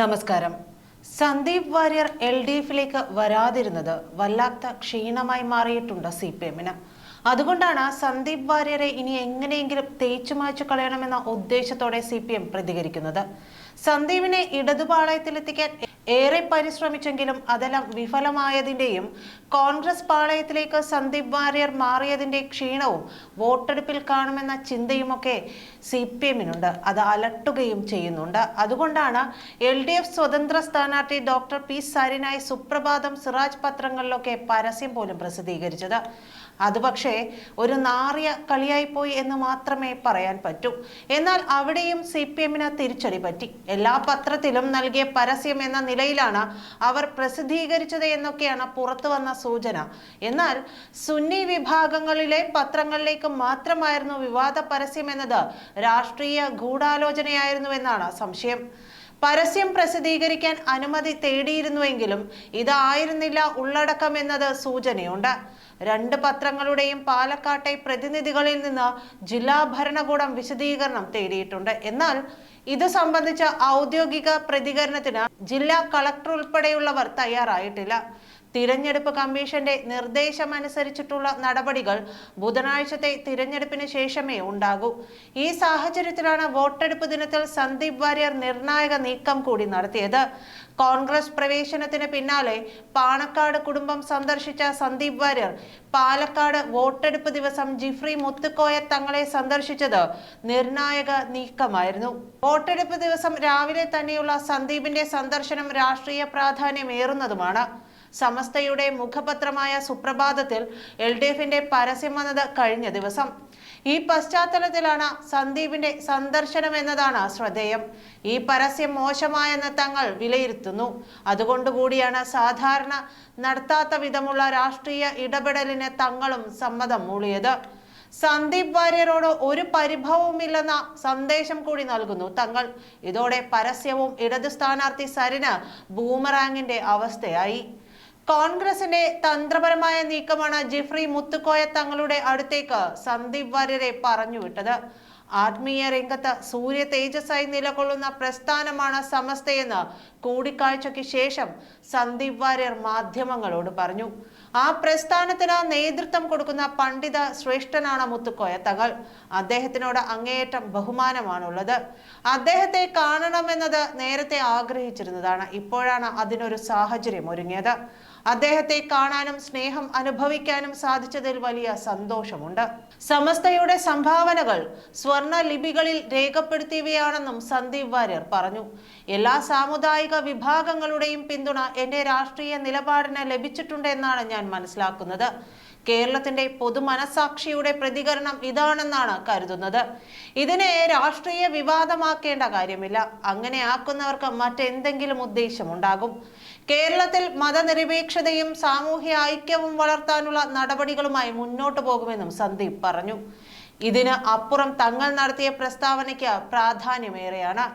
നമസ്കാരം. Sandeep Warrier L D എഫിലേക്ക് വരാതിരുന്നത് വല്ലാത്ത ക്ഷീണമായി മാറിയിട്ടുണ്ട് സി പി എമ്മിന്. അതുകൊണ്ടാണ് സന്ദീപ് വാര്യരെ ഇനി എങ്ങനെയെങ്കിലും തേച്ചു മാച്ചു കളയണമെന്ന ഉദ്ദേശത്തോടെ സി പി എം പ്രതികരിക്കുന്നത്. സന്ദീപിനെ ഇടതുപാളയത്തിലെത്തിക്കാൻ ഏറെ പരിശ്രമിച്ചെങ്കിലും അതെല്ലാം വിഫലമായതിന്റെയും കോൺഗ്രസ് പാളയത്തിലേക്ക് സന്ദീപ് വാര്യർ മാറിയതിന്റെ ക്ഷീണവും വോട്ടെടുപ്പിൽ കാണുമെന്ന ചിന്തയുമൊക്കെ സി പി എമ്മിനുണ്ട്. അത് അലട്ടുകയും ചെയ്യുന്നുണ്ട്. അതുകൊണ്ടാണ് എൽ ഡി എഫ് സ്വതന്ത്ര സ്ഥാനാർത്ഥി ഡോക്ടർ പി സരിനായി സുപ്രഭാതം സിറാജ് പത്രങ്ങളിലൊക്കെ പരസ്യം പോലും പ്രസിദ്ധീകരിച്ചത്. അത് പക്ഷേ ഒരു നാറിയ കളിയായിപ്പോയി എന്ന് മാത്രമേ പറയാൻ പറ്റൂ. എന്നാൽ അവിടെയും സി പി എമ്മിന് തിരിച്ചടി പറ്റി. എല്ലാ പത്രത്തിലും നൽകിയ പരസ്യം എന്ന നിലയിലാണ് അവർ പ്രസിദ്ധീകരിച്ചത് എന്നൊക്കെയാണ് പുറത്തു വന്ന സൂചന. എന്നാൽ സുന്നി വിഭാഗങ്ങളിലെ പത്രങ്ങളിലേക്ക് മാത്രമായിരുന്നു വിവാദ പരസ്യം എന്നത്. രാഷ്ട്രീയ ഗൂഢാലോചനയായിരുന്നുവെന്നാണ് സംശയം. പരസ്യം പ്രസിദ്ധീകരിക്കാൻ അനുമതി തേടിയിരുന്നുവെങ്കിലും ഇതായിരുന്നില്ല ഉള്ളടക്കം എന്നത് സൂചനയുണ്ട്. രണ്ട് പത്രങ്ങളുടെയും പാലക്കാട്ടെ പ്രതിനിധികളിൽ നിന്ന് ജില്ലാ ഭരണകൂടം വിശദീകരണം തേടിയിട്ടുണ്ട്. എന്നാൽ ഇത് സംബന്ധിച്ച ഔദ്യോഗിക പ്രതികരണത്തിന് ജില്ലാ കളക്ടർ ഉൾപ്പെടെയുള്ളവർ തയ്യാറായിട്ടില്ല. തിരഞ്ഞെടുപ്പ് കമ്മീഷന്റെ നിർദ്ദേശമനുസരിച്ചിട്ടുള്ള നടപടികൾ ബുധനാഴ്ചത്തെ തിരഞ്ഞെടുപ്പിന് ശേഷമേ ഉണ്ടാകൂ. ഈ സാഹചര്യത്തിലാണ് വോട്ടെടുപ്പ് ദിനത്തിൽ സന്ദീപ് വാര്യർ നിർണായക നീക്കം കൂടി നടത്തിയത്. കോൺഗ്രസ് പ്രവേശനത്തിന് പിന്നാലെ പാണക്കാട് കുടുംബം സന്ദർശിച്ച സന്ദീപ് വാര്യർ പാലക്കാട് വോട്ടെടുപ്പ് ദിവസം ജിഫ്രി മുത്തുക്കോയ തങ്ങളെ സന്ദർശിച്ചത് നിർണായക നീക്കമായിരുന്നു. വോട്ടെടുപ്പ് ദിവസം രാവിലെ തന്നെയുള്ള സന്ദീപിന്റെ സന്ദർശനം രാഷ്ട്രീയ പ്രാധാന്യമേറുന്നതുമാണ്. സമസ്തയുടെ മുഖപത്രമായ സുപ്രഭാതത്തിൽ എൽ ഡി എഫിന്റെ പരസ്യം വന്നത് കഴിഞ്ഞ ദിവസം. ഈ പശ്ചാത്തലത്തിലാണ് സന്ദീപിന്റെ സന്ദർശനം എന്നതാണ് ശ്രദ്ധേയം. ഈ പരസ്യം മോശമായെന്ന് തങ്ങൾ വിലയിരുത്തുന്നു. അതുകൊണ്ടുകൂടിയാണ് സാധാരണ നടത്താത്ത വിധമുള്ള രാഷ്ട്രീയ ഇടപെടലിന് തങ്ങളും സമ്മതം മൂളിയത്. സന്ദീപ് വാര്യരോട് ഒരു പരിഭവവുമില്ലെന്ന സന്ദേശം കൂടി നൽകുന്നു തങ്ങൾ. ഇതോടെ പരസ്യവും ഇടതു സ്ഥാനാർത്ഥി സരിന് ബൂമറാങ്ങിന്റെ അവസ്ഥയായി. കോൺഗ്രസിന്റെ തന്ത്രപരമായ നീക്കമാണ് ജിഫ്രി മുത്തുക്കോയ തങ്ങളുടെ അടുത്തേക്ക് സന്ദീപ് വാര്യരെ പറഞ്ഞുവിട്ടത് ആത്മീയ രംഗത്ത് സൂര്യ തേജസ്സായി നിലകൊള്ളുന്ന പ്രസ്ഥാനമാണ് സമസ്തയെന്ന് കൂടിക്കാഴ്ചയ്ക്ക് ശേഷം സന്ദീപ് വാര്യർ മാധ്യമങ്ങളോട് പറഞ്ഞു. ആ പ്രസ്ഥാനത്തിന് നേതൃത്വം കൊടുക്കുന്ന പണ്ഡിത ശ്രേഷ്ഠനാണ് മുത്തുക്കോയ തങ്ങൾ. അദ്ദേഹത്തിനോട് അങ്ങേയറ്റം ബഹുമാനമാണുള്ളത്. അദ്ദേഹത്തെ കാണണമെന്നത് നേരത്തെ ആഗ്രഹിച്ചിരുന്നതാണ്. ഇപ്പോഴാണ് അതിനൊരു സാഹചര്യം ഒരുങ്ങിയത്. അദ്ദേഹത്തെ കാണാനും സ്നേഹം അനുഭവിക്കാനും സാധിച്ചതിൽ വലിയ സന്തോഷമുണ്ട്. സമസ്തയുടെ സംഭാവനകൾ സ്വർണ ലിപികളിൽ രേഖപ്പെടുത്തിയവയാണെന്നും സന്ദീപ് വാര്യർ പറഞ്ഞു. എല്ലാ സാമുദായിക വിഭാഗങ്ങളുടെയും പിന്തുണ എന്റെ രാഷ്ട്രീയ നിലപാടിന് ലഭിച്ചിട്ടുണ്ടെന്നാണ് ഞാൻ മനസ്സിലാക്കുന്നത്. കേരളത്തിന്റെ പൊതുമനസാക്ഷിയുടെ പ്രതികരണം ഇതാണെന്നാണ് കരുതുന്നത്. ഇതിനെ രാഷ്ട്രീയ വിവാദമാക്കേണ്ട കാര്യമില്ല. അങ്ങനെ ആക്കുന്നവർക്ക് മറ്റെന്തെങ്കിലും ഉദ്ദേശമുണ്ടാകും. കേരളത്തിൽ മതനിരപേക്ഷതയും സാമൂഹ്യ ഐക്യവും വളർത്താനുള്ള നടപടികളുമായി മുന്നോട്ടു പോകുമെന്നും സന്ദീപ് പറഞ്ഞു. ഇതിന് അപ്പുറം തങ്ങൾ നടത്തിയ പ്രസ്താവനയ്ക്ക് പ്രാധാന്യമേറെയാണ്.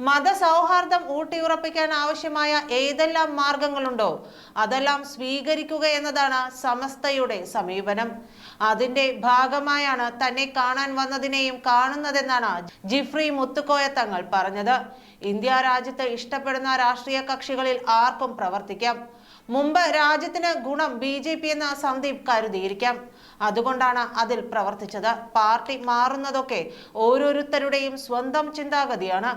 മതസൗഹാർദ്ദം ഊട്ടിയുറപ്പിക്കാൻ ആവശ്യമായ ഏതെല്ലാം മാർഗങ്ങളുണ്ടോ അതെല്ലാം സ്വീകരിക്കുക എന്നതാണ് സമസ്തയുടെ സമീപനം. അതിന്റെ ഭാഗമായാണ് തന്നെ കാണാൻ വന്നതിനെയും കാണുന്നതെന്നാണ് ജിഫ്രി മുത്തുക്കോയ തങ്ങൾ പറഞ്ഞത്. ഇന്ത്യ രാജ്യത്ത് ഇഷ്ടപ്പെടുന്ന രാഷ്ട്രീയ കക്ഷികളിൽ ആർക്കും പ്രവർത്തിക്കാം. മുമ്പ് രാജ്യത്തിന് ഗുണം ബി ജെ പി എന്ന സന്ദീപ് കരുതിയിരിക്കാം. അതുകൊണ്ടാണ് അതിൽ പ്രവർത്തിച്ചത്. പാർട്ടി മാറുന്നതൊക്കെ ഓരോരുത്തരുടെയും സ്വന്തം ചിന്താഗതിയാണ്.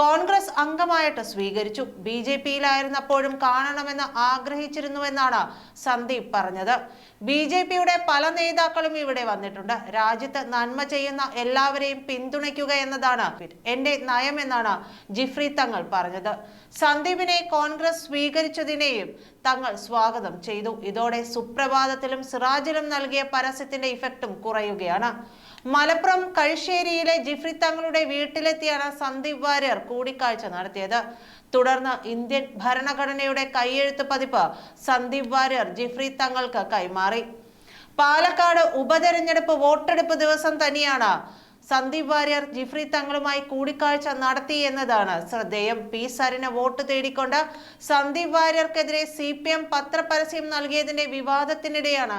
കോൺഗ്രസ് അംഗമായിട്ട് സ്വീകരിച്ചു. ബി ജെ പിയിലായിരുന്നപ്പോഴും കാണണമെന്ന് ആഗ്രഹിച്ചിരുന്നുവെന്നാണ് സന്ദീപ് പറഞ്ഞത്. ബി ജെ പിയുടെ പല നേതാക്കളും ഇവിടെ വന്നിട്ടുണ്ട്. രാജ്യത്ത് നന്മ ചെയ്യുന്ന എല്ലാവരെയും പിന്തുണയ്ക്കുക എന്നതാണ് എന്റെ നയം എന്നാണ് ജിഫ്രി തങ്ങൾ പറഞ്ഞത്. സന്ദീപിനെ കോൺഗ്രസ് സ്വീകരിച്ചതിനെയും തങ്ങൾ സ്വാഗതം ചെയ്തു. ഇതോടെ സുപ്രഭാതത്തിലും സിറാജിലും നൽകിയ പരസ്യത്തിന്റെ ഇഫക്റ്റും കുറയുകയാണ്. മലപ്പുറം കഴിശ്ശേരിയിലെ ജിഫ്രി തങ്ങളുടെ വീട്ടിലെത്തിയാണ് സന്ദീപ് വാര്യർ കൂടിക്കാഴ്ച നടത്തിയത്. തുടർന്ന് ഇന്ത്യൻ ഭരണഘടനയുടെ കൈയെഴുത്ത് പതിപ്പ് സന്ദീപ് വാര്യർ ജിഫ്രി തങ്ങൾക്ക് കൈമാറി. പാലക്കാട് ഉപതെരഞ്ഞെടുപ്പ് വോട്ടെടുപ്പ് ദിവസം തന്നെയാണ് സന്ദീപ് വാര്യർ ജിഫ്രി തങ്ങളുമായി കൂടിക്കാഴ്ച നടത്തി എന്നതാണ് ശ്രദ്ധേയം. പി. സരിന് വോട്ട് തേടിക്കൊണ്ട് സന്ദീപ് വാര്യർക്കെതിരെ സി പി എം പത്രപരസ്യം നൽകിയതിന്റെ വിവാദത്തിനിടെയാണ്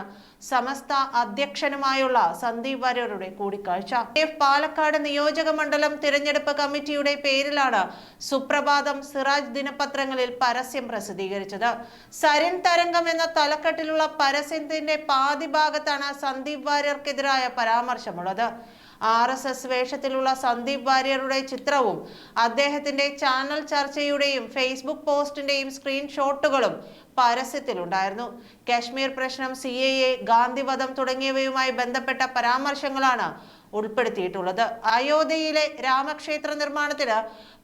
സമസ്ത അധ്യക്ഷനുമായുള്ള സന്ദീപ് വാര്യരുടെ കൂടിക്കാഴ്ച. എഫ്. പാലക്കാട് നിയോജക മണ്ഡലം തിരഞ്ഞെടുപ്പ് കമ്മിറ്റിയുടെ പേരിലാണ് സുപ്രഭാതം സിറാജ് ദിനപത്രങ്ങളിൽ പരസ്യം പ്രസിദ്ധീകരിച്ചത്. സരിൻ തരംഗം എന്ന തലക്കെട്ടിലുള്ള പരസ്യത്തിന്റെ പാതി ഭാഗത്താണ് സന്ദീപ് വാര്യർക്കെതിരായ പരാമർശമുള്ളത്. ആർ എസ് എസ് വേഷത്തിലുള്ള സന്ദീപ് വാര്യരുടെ ചിത്രവും അദ്ദേഹത്തിന്റെ ചാനൽ ചർച്ചയുടെയും ഫേസ്ബുക്ക് പോസ്റ്റിന്റെയും സ്ക്രീൻഷോട്ടുകളും പരസ്യത്തിലുണ്ടായിരുന്നു. കാശ്മീർ പ്രശ്നം സി എ എ ഗാന്ധിവധം തുടങ്ങിയവയുമായി ബന്ധപ്പെട്ട പരാമർശങ്ങളാണ് ഉൾപ്പെടുത്തിയിട്ടുള്ളത്. അയോധ്യയിലെ രാമക്ഷേത്ര നിർമ്മാണത്തിന്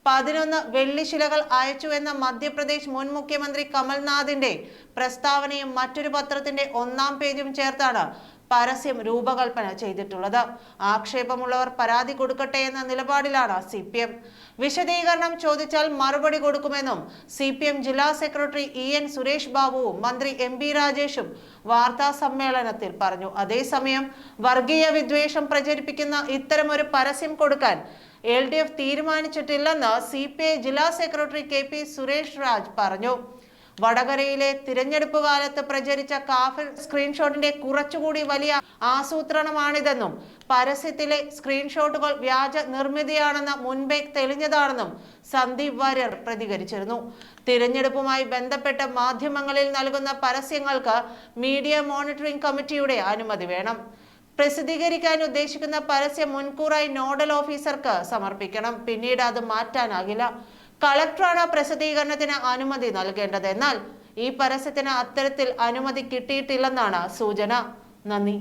പതിനൊന്ന് വെള്ളിശിലകൾ അയച്ചു എന്ന മധ്യപ്രദേശ് മുൻ മുഖ്യമന്ത്രി കമൽനാഥിന്റെ പ്രസ്താവനയും മറ്റൊരു പത്രത്തിന്റെ ഒന്നാം പേജും ചേർത്താണ് പരസ്യം രൂപകൽപ്പന ചെയ്തിട്ടുള്ളത്. ആക്ഷേപമുള്ളവർ പരാതി കൊടുക്കട്ടെ എന്ന നിലപാടിലാണ് സി പി എം വിശദീകരണം ചോദിച്ചാൽ മറുപടി കൊടുക്കുമെന്നും സി പി എം ജില്ലാ സെക്രട്ടറി ഇ എൻ സുരേഷ് ബാബുവും മന്ത്രി എം പി രാജേഷും വാർത്താ സമ്മേളനത്തിൽ പറഞ്ഞു. അതേസമയം വർഗീയ വിദ്വേഷം പ്രചരിപ്പിക്കുന്ന ഇത്തരമൊരു പരസ്യം കൊടുക്കാൻ എൽ ഡി എഫ് തീരുമാനിച്ചിട്ടില്ലെന്ന് സി പി ഐ ജില്ലാ secretary K P Suresh Raj പറഞ്ഞു. വടകരയിലെ തിരഞ്ഞെടുപ്പ് കാലത്ത് പ്രചരിച്ച കാഫിൽ സ്ക്രീൻഷോട്ടിന്റെ കുറച്ചുകൂടി വലിയ ആസൂത്രണമാണിതെന്നും പരസ്യത്തിലെ സ്ക്രീൻഷോട്ടുകൾ വ്യാജ നിർമ്മിതിയാണെന്ന് മുൻപേ തെളിഞ്ഞതാണെന്നും സന്ദീപ് വാര്യർ പ്രതികരിച്ചിരുന്നു. തിരഞ്ഞെടുപ്പുമായി ബന്ധപ്പെട്ട മാധ്യമങ്ങളിൽ നൽകുന്ന പരസ്യങ്ങൾക്ക് മീഡിയ മോണിറ്ററിംഗ് കമ്മിറ്റിയുടെ അനുമതി വേണം. പ്രസിദ്ധീകരിക്കാൻ ഉദ്ദേശിക്കുന്ന പരസ്യം മുൻകൂറായി നോഡൽ ഓഫീസർക്ക് സമർപ്പിക്കണം. പിന്നീട് അത് മാറ്റാനാകില്ല. കളക്ടറാണ് പ്രസിദ്ധീകരണത്തിന് അനുമതി നൽകേണ്ടത്. എന്നാൽ ഈ പരസ്യത്തിന് അത്തരത്തിൽ അനുമതി കിട്ടിയിട്ടില്ലെന്നാണ് സൂചന. നന്ദി.